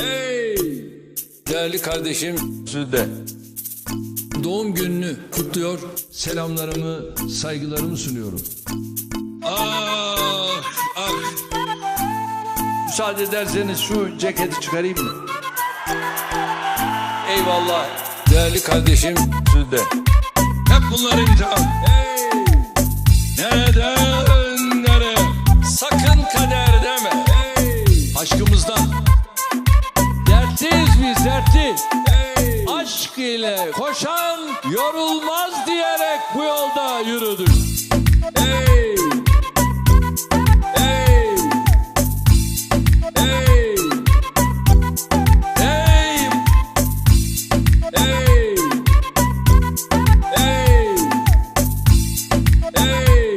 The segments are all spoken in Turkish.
Hey! Değerli kardeşim Süde. doğum gününü kutluyor. Selamlarımı, saygılarımı sunuyorum. Ah, ah. Müsaade ederseniz şu ceketi çıkarayım mı? Eyvallah. Değerli kardeşim Süde. hep bunlar imtihan. Hey! Neden, nereye? Sakın kader deme. Hey! Aşkımızdan. Aşk ile koşan yorulmaz diyerek bu yolda yürüdük. Hey! Hey! Hey! Hey Hey! Hey! Hey!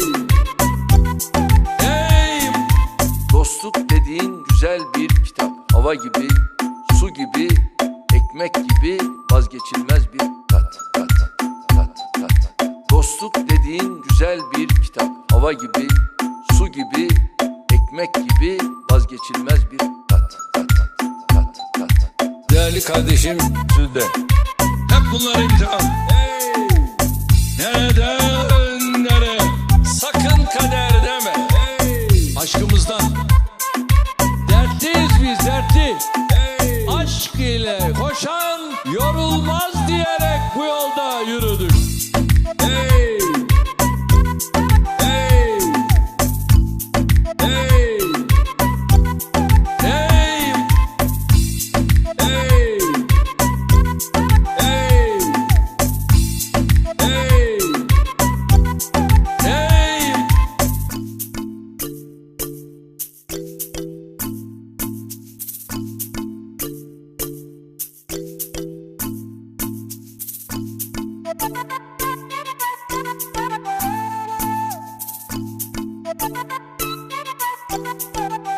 hey. Dostluk dediğin güzel bir kitap. Hava gibi, su gibi, ekmek gibi vazgeçilmez bir tat. Tat, tat, tat. Dostluk dediğin güzel bir kitap. Hava gibi, su gibi, ekmek gibi vazgeçilmez bir tat. Tat, tat, tat. Değerli kardeşim Süde. hep bunlar imtihan. Yorulmaz diyerek bu yolda yürüdük. Thank you.